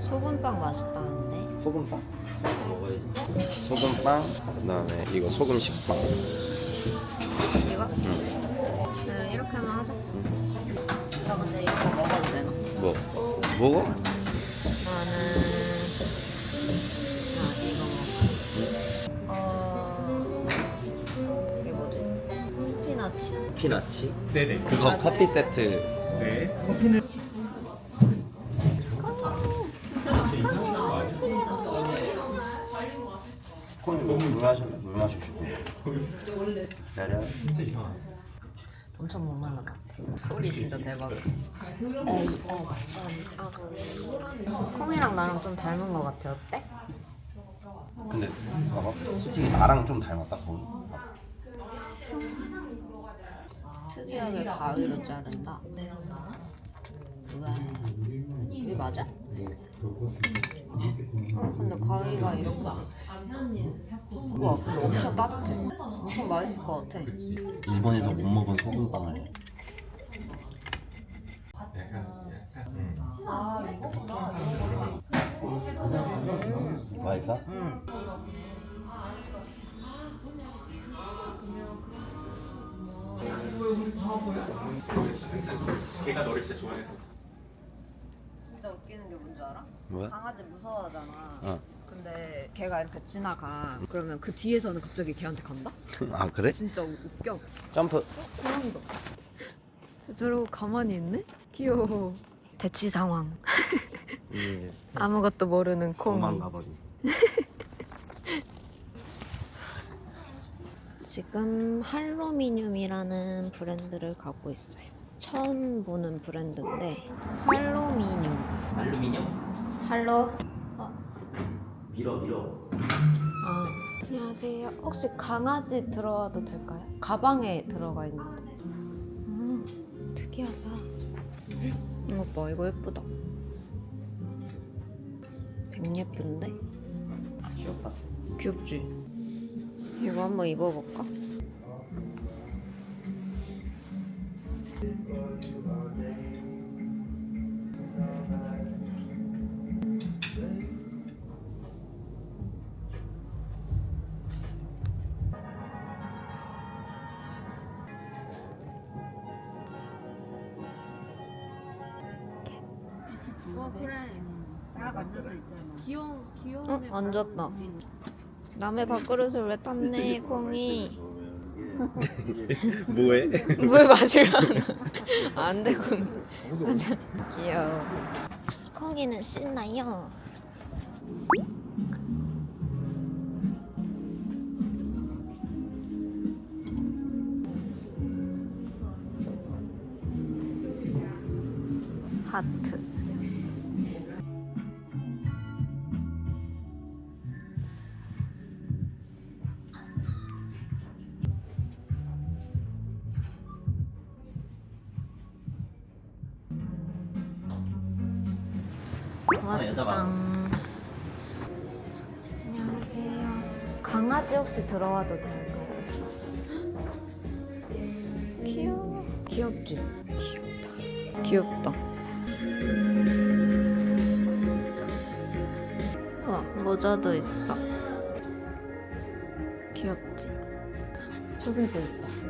소금빵 맛있다는데. 소금빵 소금빵 그다음에 이거 소금식빵 이거? 네, 이렇게만 하자. 나 근데 이거 먹어도 되나? 뭐 먹어? 스피나치. 피나치 네네. 그거 커피 세트 네. 커피는 콘물 마셔 물 마시고 싶어 내려 엄청 목말라. 소리 진짜 대박이야. 콩이랑 나랑 좀 닮은 것 같아. 어때? 근데 봐봐 솔직히 나랑 좀 닮았다 거의 특이하게 가위로 자른다. 우와. 이게 맞아? 어, 근데 가위가 이렇게 있어. 우와, 근데 엄청 따뜻해. 엄청 맛있을 것 같아. 일본에서 못 먹은 소금빵을 맛있어? 응. 걔가 너를 진짜 좋아해서. 진짜 웃기는 게 뭔지 알아? 뭐야? 강아지 무서워하잖아. 어. 근데 걔가 이렇게 지나가. 그러면 그 뒤에서는 갑자기 걔한테 간다? 아 그래? 진짜 우- 웃겨. 점프 고양이다. 저러고 가만히 있네? 귀여워. 대치 상황. 예. 아무것도 모르는 콩. 도망가버리 지금 할로미늄이라는 브랜드를 갖고 있어요. 처음 보는 브랜드인데 할로미늄. 알루미늄? 할로. 밀어 밀어 아 안녕하세요. 혹시 강아지 들어와도 될까요? 가방에 들어가 있는데. 음 특이하다. 이거 봐 이거 예쁘다. 백 예쁜데? 귀엽다 귀엽지? 이거 한번 입어볼까? 어 그래. 딱 앉아서 있잖아. 귀여운 귀여운 응? 앉았다. 남의 밥그릇을 왜 땄네, 콩이. 뭐해? 물 마시면 안 되고. 맞아. 귀여워. 콩이는 신나요. 들어와도 될까요? 귀여워. 귀엽지? 귀엽다. 귀엽다. 와, 모자도 있어. 귀엽지? 저기도 있다.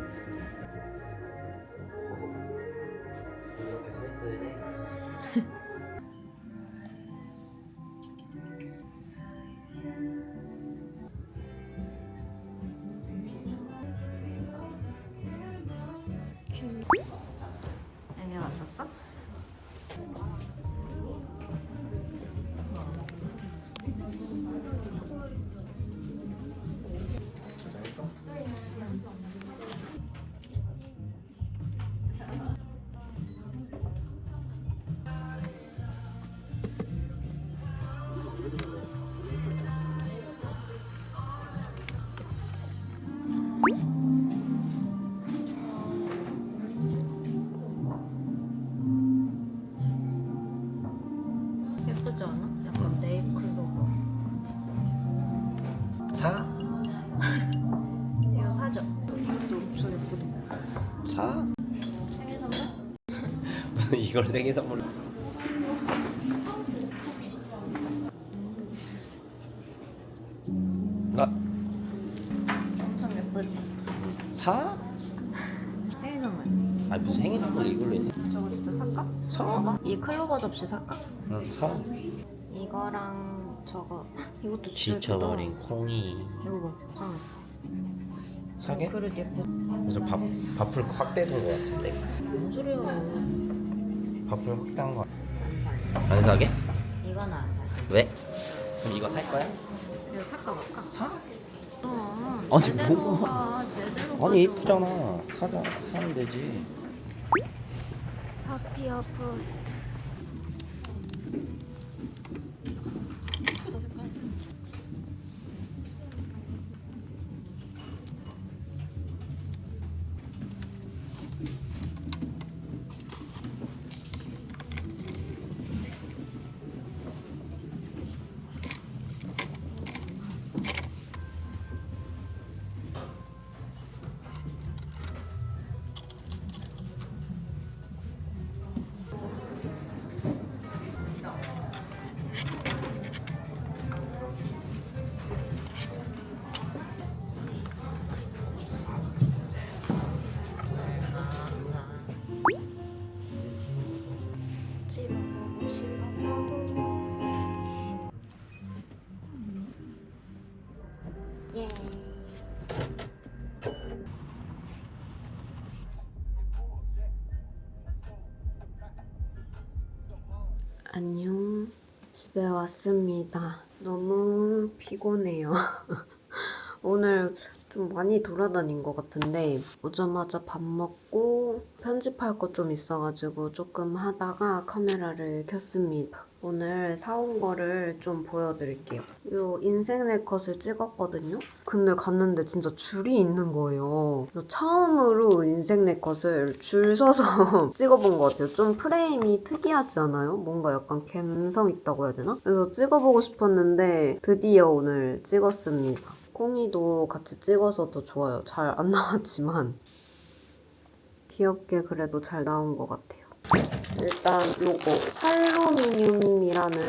이걸 생일 선물로. 아 엄청 예쁘지? 사? 생일 선물. 아 무슨 생일 선물 이걸로 해? 저거 진짜 살까? 사? 이 클로버 접시 살까? 응 사. 이거랑 저거 헉, 이것도 진짜 지쳐버린 예쁘다. 콩이. 이거 봐. 아, 사게? 그릇 예뻐. 그래서 밥 밥풀 확대된 거 같은데. 뭔 소리야? 밥풀 확대한 거. 안 사. 안 사게? 이거는 안 사. 왜? 그럼 이거 살 거야? 이거 살까 말까? 사? 그럼 아니, 제대로 뭐. 봐. 제대로 아니. 이쁘잖아. 사자 사면 되지. 파피어 프로 안녕. 집에 왔습니다. 너무 피곤해요. 오늘 좀 많이 돌아다닌 것 같은데 오자마자 밥 먹고 편집할 거좀 있어가지고 조금 하다가 카메라를 켰습니다. 오늘 사온 거를 좀 보여드릴게요. 요 인생 네 컷을 찍었거든요. 근데 갔는데 진짜 줄이 있는 거예요. 그래서 처음으로 인생 네 컷을 줄 서서 찍어본 것 같아요. 좀 프레임이 특이하지 않아요? 뭔가 약간 감성 있다고 해야 되나? 그래서 찍어보고 싶었는데 드디어 오늘 찍었습니다. 콩이도 같이 찍어서 더 좋아요. 잘 안 나왔지만 귀엽게 그래도 잘 나온 것 같아요. 일단 요거 할로미늄이라는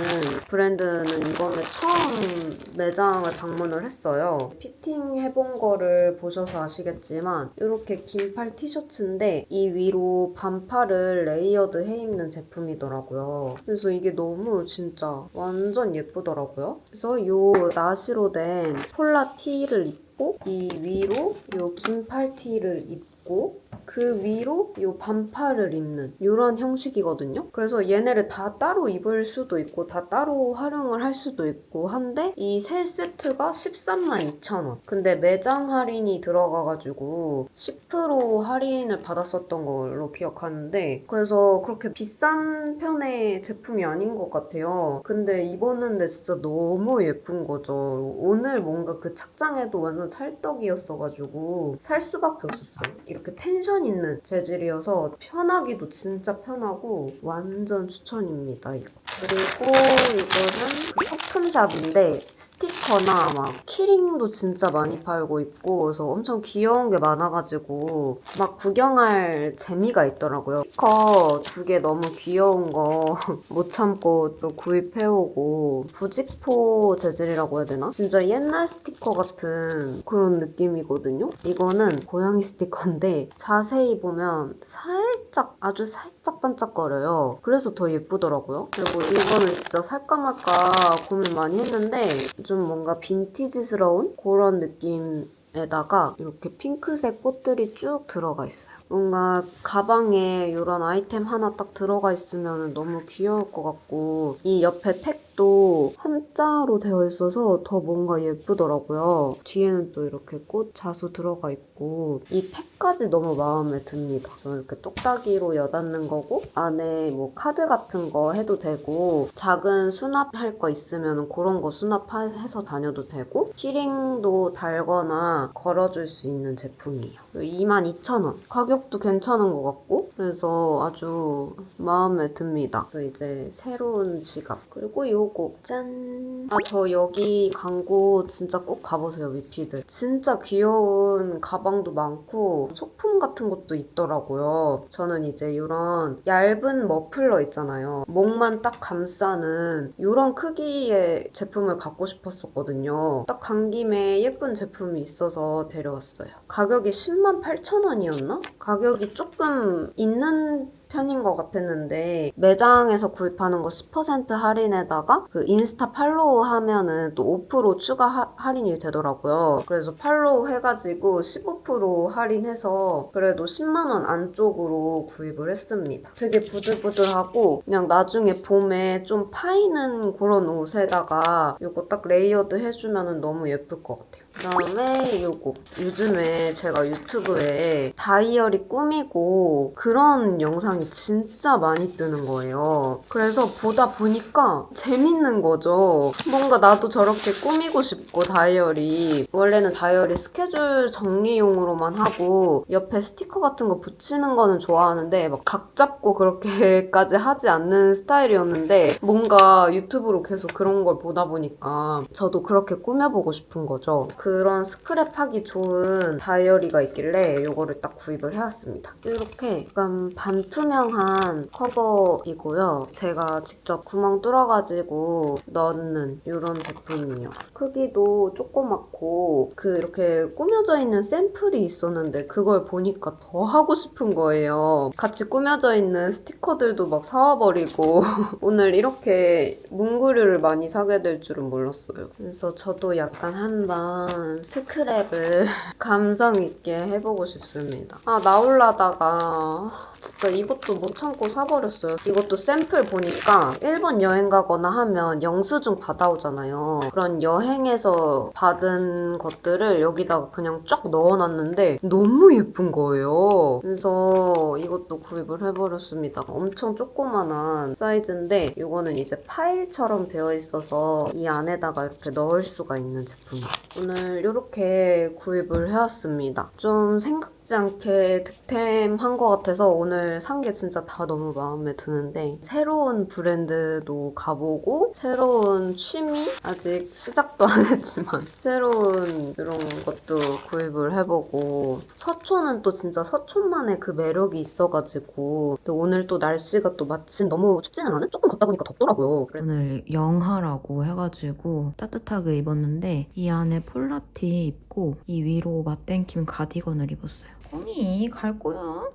브랜드는 이번에 처음 매장을 방문을 했어요. 피팅 해본 거를 보셔서 아시겠지만 이렇게 긴팔 티셔츠인데 이 위로 반팔을 레이어드 해 입는 제품이더라고요. 그래서 이게 너무 진짜 완전 예쁘더라고요. 그래서 요 나시로 된 폴라 티를 입고 이 위로 요 긴팔 티를 입고 그 위로 요 반팔을 입는 이런 형식이거든요. 그래서 얘네를 다 따로 입을 수도 있고 다 따로 활용을 할 수도 있고 한데 이 세 세트가 13만 2천 원. 근데 매장 할인이 들어가가지고 10% 할인을 받았었던 걸로 기억하는데 그래서 그렇게 비싼 편의 제품이 아닌 것 같아요. 근데 입었는데 진짜 너무 예쁜 거죠. 오늘 뭔가 그 착장에도 완전 찰떡이었어가지고 살 수밖에 없었어요. 이렇게 텐션 있는 재질이어서 편하기도 진짜 편하고 완전 추천입니다. 이거. 그리고 이거는 그 소품샵인데 스티커나 막 키링도 진짜 많이 팔고 있고 그래서 엄청 귀여운 게 많아가지고 막 구경할 재미가 있더라고요. 스티커 두 개 너무 귀여운 거 못 참고 또 구입해오고 부직포 재질이라고 해야 되나? 진짜 옛날 스티커 같은 그런 느낌이거든요. 이거는 고양이 스티커인데 자 세히 보면 살짝 아주 살짝 반짝거려요. 그래서 더 예쁘더라고요. 그리고 이거는 진짜 살까 말까 고민 많이 했는데 좀 뭔가 빈티지스러운 그런 느낌에다가 이렇게 핑크색 꽃들이 쭉 들어가 있어요. 뭔가 가방에 이런 아이템 하나 딱 들어가 있으면 너무 귀여울 것 같고 이 옆에 택도 한자로 되어 있어서 더 뭔가 예쁘더라고요. 뒤에는 또 이렇게 꽃 자수 들어가 있고 이 택까지 너무 마음에 듭니다. 그래서 이렇게 똑딱이로 여닫는 거고 안에 뭐 카드 같은 거 해도 되고 작은 수납할 거 있으면 그런 거 수납해서 다녀도 되고 키링도 달거나 걸어줄 수 있는 제품이에요. 22,000원. 가격 도 괜찮은 것 같고 그래서 아주 마음에 듭니다. 그래서 이제 새로운 지갑 그리고 요거 짠. 아 저 여기 광고 진짜 꼭 가보세요 위피들. 진짜 귀여운 가방도 많고 소품 같은 것도 있더라고요. 저는 이제 이런 얇은 머플러 있잖아요. 목만 딱 감싸는 이런 크기의 제품을 갖고 싶었었거든요. 딱 간 김에 예쁜 제품이 있어서 데려왔어요. 가격이 10만 8천 원이었나? 가격이 조금 있는 편인 것 같았는데 매장에서 구입하는 거 10% 할인에다가 그 인스타 팔로우 하면은 또 5% 추가 하- 할인이 되더라고요. 그래서 팔로우 해가지고 15% 할인해서 그래도 10만 원 안쪽으로 구입을 했습니다. 되게 부들부들하고 그냥 나중에 봄에 좀 파이는 그런 옷에다가 이거 딱 레이어드 해주면 너무 예쁠 것 같아요. 그다음에 요거 요즘에 제가 유튜브에 다이어리 꾸미고 그런 영상이 진짜 많이 뜨는 거예요. 그래서 보다 보니까 재밌는 거죠. 뭔가 나도 저렇게 꾸미고 싶고 다이어리 원래는 다이어리 스케줄 정리용으로만 하고 옆에 스티커 같은 거 붙이는 거는 좋아하는데 막 각 잡고 그렇게까지 하지 않는 스타일이었는데 뭔가 유튜브로 계속 그런 걸 보다 보니까 저도 그렇게 꾸며보고 싶은 거죠. 그런 스크랩하기 좋은 다이어리가 있길래 이거를 딱 구입을 해왔습니다. 이렇게 약간 반투명 한 커버이고요. 제가 직접 구멍 뚫어가지고 넣는 이런 제품이에요. 크기도 조그맣고 그 이렇게 꾸며져 있는 샘플이 있었는데 그걸 보니까 더 하고 싶은 거예요. 같이 꾸며져 있는 스티커들도 막 사와버리고 오늘 이렇게 문구류를 많이 사게 될 줄은 몰랐어요. 그래서 저도 약간 한번 스크랩을 감성 있게 해보고 싶습니다. 아 나올라다가 진짜 이것도 못 참고 사버렸어요. 이것도 샘플 보니까 일본 여행 가거나 하면 영수증 받아오잖아요. 그런 여행에서 받은 것들을 여기다가 그냥 쫙 넣어놨는데 너무 예쁜 거예요. 그래서 이것도 구입을 해버렸습니다. 엄청 조그만한 사이즈인데 이거는 이제 파일처럼 되어 있어서 이 안에다가 이렇게 넣을 수가 있는 제품이에요. 오늘 이렇게 구입을 해왔습니다. 좀 생각 지 않게 득템한 것 같아서 오늘 산 게 진짜 다 너무 마음에 드는데 새로운 브랜드도 가보고 새로운 취미 아직 시작도 안 했지만 새로운 이런 것도 구입을 해보고 서촌은 또 진짜 서촌만의 그 매력이 있어가지고 또 오늘 또 날씨가 또 마침 너무 춥지는 않은 조금 걷다 보니까 덥더라고요. 그래서 오늘 영하라고 해가지고 따뜻하게 입었는데 이 안에 폴라티 입고 이 위로 맞땡김 가디건을 입었어요. 꽁이 갈 거야?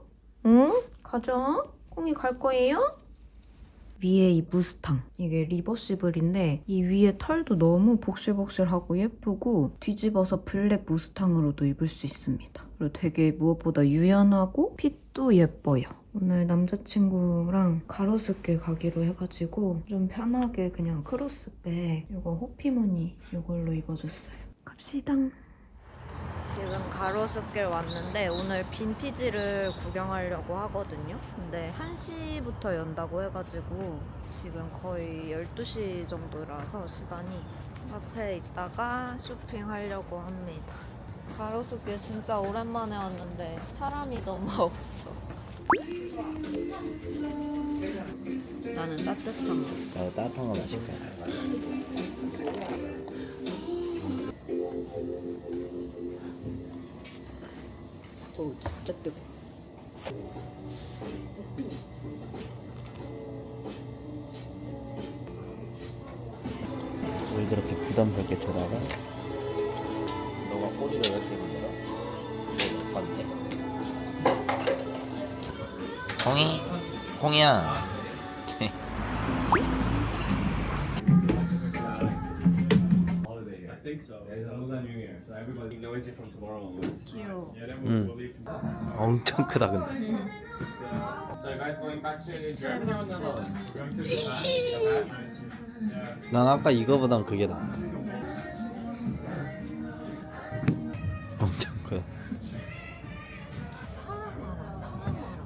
응? 가자. 꽁이 갈 거예요? 위에 이 무스탕 이게 리버시블인데 이 위에 털도 너무 복실복실하고 예쁘고 뒤집어서 블랙 무스탕으로도 입을 수 있습니다. 그리고 되게 무엇보다 유연하고 핏도 예뻐요. 오늘 남자친구랑 가로수길 가기로 해가지고 좀 편하게 그냥 크로스백 이거 호피무늬 이걸로 입어줬어요. 갑시다. 지금 가로수길 왔는데 오늘 빈티지를 구경하려고 하거든요. 근데 1시부터 연다고 해가지고 지금 거의 12시 정도라서 시간이 카페에 있다가 쇼핑하려고 합니다. 가로수길 진짜 오랜만에 왔는데 사람이 너무 없어. 나는 따뜻한 거. 나도 따뜻한 거 마실게. 진짜 뜨거. 왜 그렇게 부담스럽게 쳐다봐? 너가 꼬리를 왜 이렇게 흔들어? 못 봤네. 홍이? 홍이야. 귀여워. Mm. leave. 엄청 크다 근데. Uh. 난 아까 이거보단 그게 나아. 엄청 크다.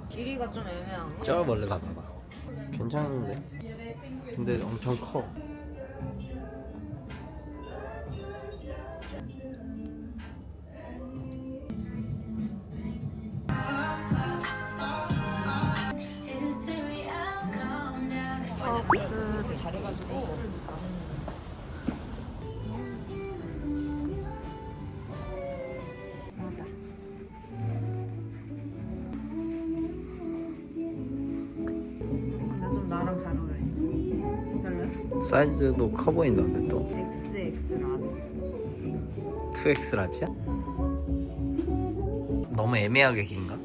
길이가 좀 애매한가? 저 원래 다 봐봐. 괜찮은데? 근데 엄청 커. 사이즈도 커 보인다는데 또 XX 라지. 2X 라지야? 너무 애매하게 긴가?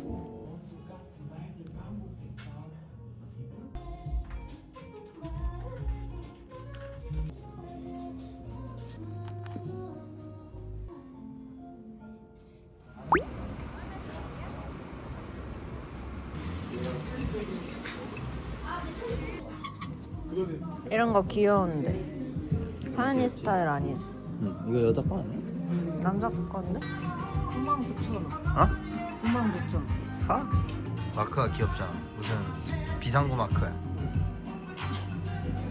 거 귀여운데. 사연이 스타일 아니지? 응 이거 여자 거 아니야? 남자 건데? 99,000원. 어? 99,000원. 사? 마크가 귀엽잖아 무슨 비상구 마크야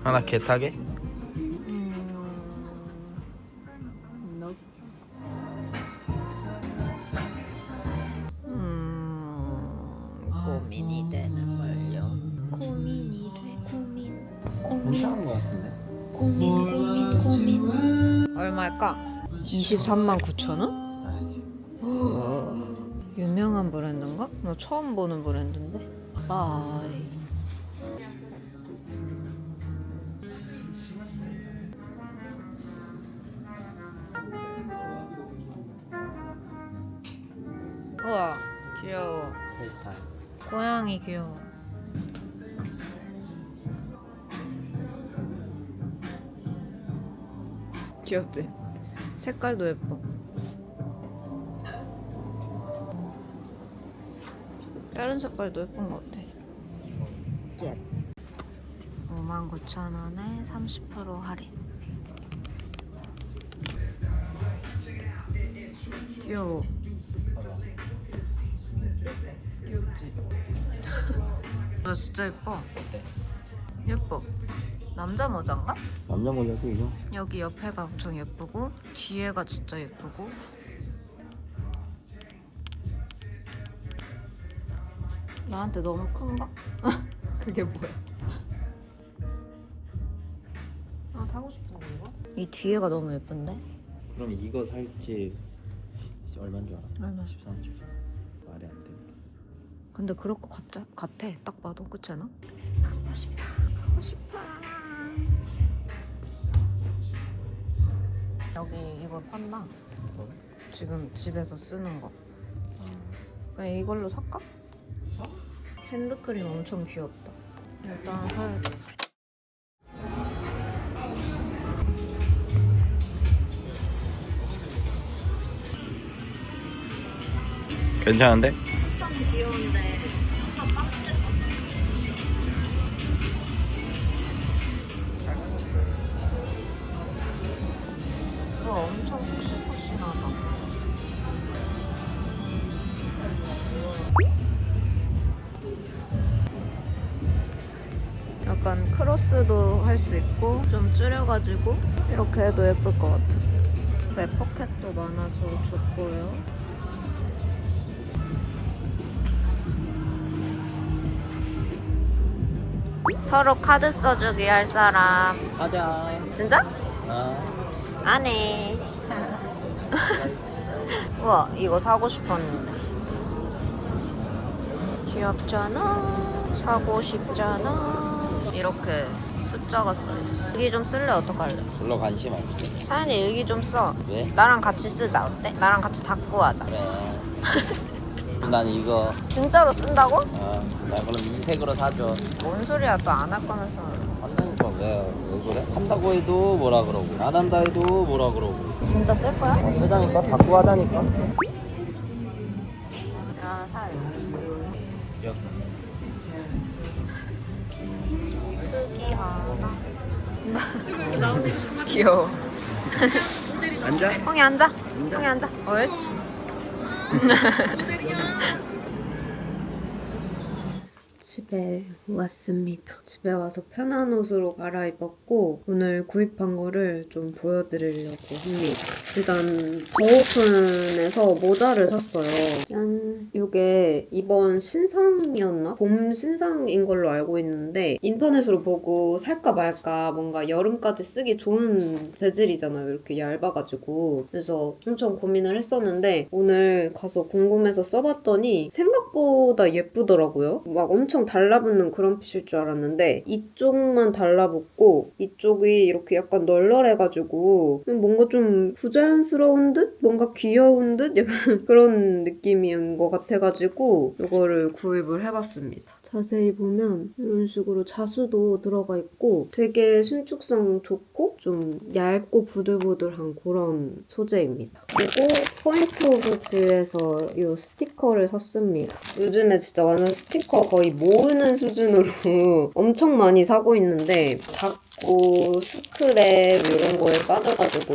하나 개 타게? 23만 9천 원? 유명한 브랜드인가? 나 처음 보는 브랜드인데. 바이. 우와, 귀여워. 헤어스타일 고양이 귀여워. 귀엽지? 색깔도 예뻐. 다른 색깔도 예쁜 것 같아. 59,000원에 30% 할인. 귀여워. 나 진짜 예뻐. 예뻐. 남자 모자인가? 남자 모자도 이거 여기 옆에가 엄청 예쁘고 뒤에가 진짜 예쁘고 나한테 너무 큰가? 그게 뭐야? 아 사고 싶은 건가? 이 뒤에가 너무 예쁜데? 그럼 이거 살지 얼마인 줄 알아? 얼마? 13만 7천 말이 안 돼. 근데 그럴 것 같자, 같아 딱 봐도 그렇지 않아? 갖고 싶다 갖고 싶어 여기 이거 판다 뭐? 지금 집에서 쓰는 거 그냥 이걸로 살까? 핸드크림 엄청 귀엽다 일단 사야 돼 괜찮은데? 할 수 있고 좀 줄여가지고 이렇게 해도 예쁠 것 같아 네, 포켓도 많아서 좋고요 서로 카드 써주기 할 사람 하자. 진짜? 아. 안 해. 우와, 이거 사고 싶었는데. 귀엽잖아. 사고 싶잖아. 이렇게 숫자가 써있어. 일기 좀 쓸래? 어떡할래? 별로 관심 없어. 사연이 일기 좀 써. 왜? 나랑 같이 쓰자. 어때? 나랑 같이 닦고 하자. 그래. 난 이거. 진짜로 쓴다고? 어, 나 그럼 이 색으로 사줘. 뭔 소리야? 또 안 할 거면서. 한다니까 왜, 왜 그래? 한다고 해도 뭐라 그러고 안 한다 해도 뭐라 그러고 진짜 쓸 거야? 어, 쓰자니까 닦고 하자니까 귀여워. 앉아 형이 앉아. 형이 앉아. 옳지. 집에 왔습니다. 집에 와서 편한 옷으로 갈아입었고 오늘 구입한 거를 좀 보여드리려고 합니다. 일단 더오픈에서 모자를 샀어요. 짠! 이게 이번 신상이었나? 봄 신상인 걸로 알고 있는데 인터넷으로 보고 살까 말까 뭔가 여름까지 쓰기 좋은 재질이잖아요. 이렇게 얇아가지고 그래서 엄청 고민을 했었는데 오늘 가서 궁금해서 써봤더니 생각보다 예쁘더라고요. 막 엄청 달라붙는 그런 핏일 줄 알았는데 이쪽만 달라붙고 이쪽이 이렇게 약간 널널해가지고 뭔가 좀 부자연스러운 듯? 뭔가 귀여운 듯? 약간 그런 느낌인 것 같아가지고 이거를 구입을 해봤습니다. 자세히 보면 이런 식으로 자수도 들어가 있고 되게 신축성 좋고 좀 얇고 부들부들한 그런 소재입니다. 그리고 포인트 뷰에서 이 스티커를 샀습니다. 요즘에 진짜 완전 스티커 거의 모으 는 수준으로 엄청 많이 사고 있는데 작고 스크랩 이런 거에 빠져가지고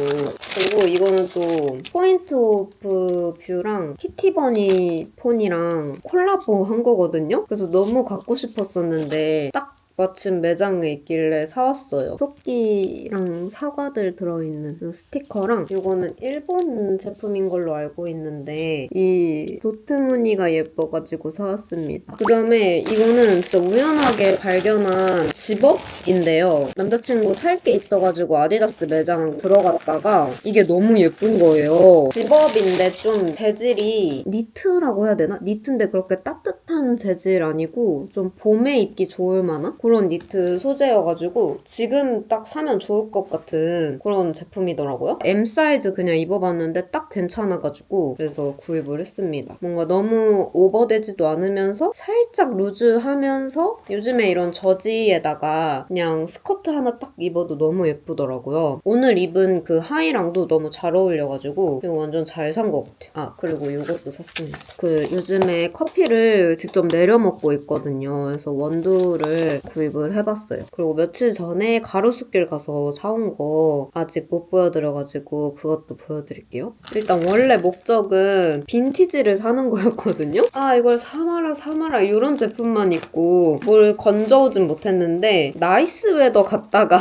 그리고 이거는 또 포인트 오브 뷰랑 키티버니 폰이랑 콜라보 한 거거든요. 그래서 너무 갖고 싶었었는데 딱 마침 매장에 있길래 사왔어요. 토끼랑 사과들 들어있는 이 스티커랑 이거는 일본 제품인 걸로 알고 있는데 이 도트 무늬가 예뻐가지고 사왔습니다. 그 다음에 이거는 진짜 우연하게 발견한 집업인데요. 남자친구 살 게 있어가지고 아디다스 매장 들어갔다가 이게 너무 예쁜 거예요. 집업인데 좀 재질이 니트라고 해야 되나? 니트인데 그렇게 따뜻한 재질 아니고 좀 봄에 입기 좋을 만한 니트 소재여가지고 지금 딱 사면 좋을 것 같은 그런 제품이더라고요. M 사이즈 그냥 입어봤는데 딱 괜찮아가지고 그래서 구입을 했습니다. 뭔가 너무 오버되지도 않으면서 살짝 루즈하면서 요즘에 이런 저지에다가 그냥 스커트 하나 딱 입어도 너무 예쁘더라고요. 오늘 입은 그 하의랑도 너무 잘 어울려가지고 이거 완전 잘 산 것 같아요. 아 그리고 이것도 샀습니다. 그 요즘에 커피를 직접 내려 먹고 있거든요. 그래서 원두를 구입을 해봤어요. 그리고 며칠 전에 가로수길 가서 사온 거 아직 못 보여드려가지고 그것도 보여드릴게요. 일단 원래 목적은 빈티지를 사는 거였거든요. 아 이걸 사마라 사마라 이런 제품만 있고 뭘 건져오진 못했는데 나이스 웨더 갔다가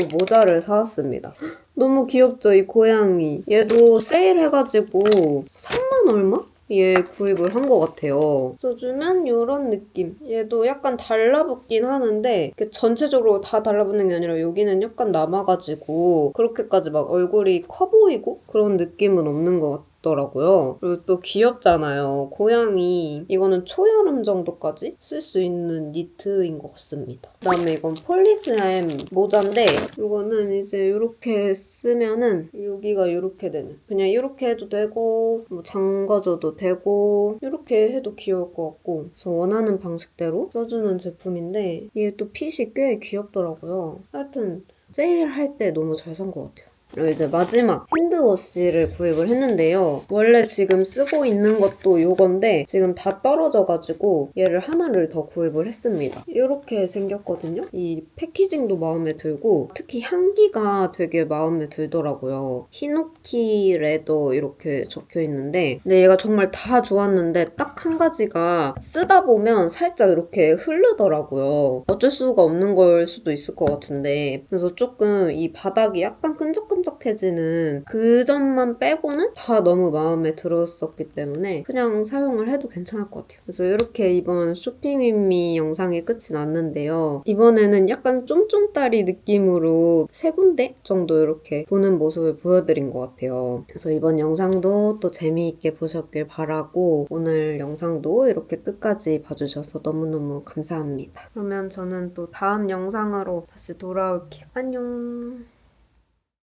이 모자를 사왔습니다. 너무 귀엽죠 이 고양이. 얘도 세일해가지고 3만 얼마? 얘 구입을 한 것 같아요. 써주면 이런 느낌. 얘도 약간 달라붙긴 하는데 전체적으로 다 달라붙는 게 아니라 여기는 약간 남아가지고 그렇게까지 막 얼굴이 커 보이고 그런 느낌은 없는 것 같아요. 더라고요. 그리고 또 귀엽잖아요. 고양이. 이거는 초여름 정도까지 쓸 수 있는 니트인 것 같습니다. 그다음에 이건 폴리스엠 모자인데 이거는 이제 이렇게 쓰면은 여기가 이렇게 되는. 그냥 이렇게 해도 되고 뭐 잠가줘도 되고 이렇게 해도 귀여울 것 같고 그래서 원하는 방식대로 써주는 제품인데 이게 또 핏이 꽤 귀엽더라고요. 하여튼 세일할 때 너무 잘 산 것 같아요. 이제 마지막 핸드워시를 구입을 했는데요. 원래 지금 쓰고 있는 것도 이건데 지금 다 떨어져가지고 얘를 하나를 더 구입을 했습니다. 이렇게 생겼거든요. 이 패키징도 마음에 들고 특히 향기가 되게 마음에 들더라고요. 히노키 레더 이렇게 적혀 있는데 근데 얘가 정말 다 좋았는데 딱 한 가지가 쓰다 보면 살짝 이렇게 흐르더라고요. 어쩔 수가 없는 걸 수도 있을 것 같은데 그래서 조금 이 바닥이 약간 끈적끈 적해지는 그 점만 빼고는 다 너무 마음에 들었었기 때문에 그냥 사용을 해도 괜찮을 것 같아요. 그래서 이렇게 이번 쇼핑 윗미 영상이 끝이 났는데요. 이번에는 약간 쫌쫌따리 느낌으로 세 군데 정도 이렇게 보는 모습을 보여드린 것 같아요. 그래서 이번 영상도 또 재미있게 보셨길 바라고 오늘 영상도 이렇게 끝까지 봐주셔서 너무너무 감사합니다. 그러면 저는 또 다음 영상으로 다시 돌아올게요. 안녕.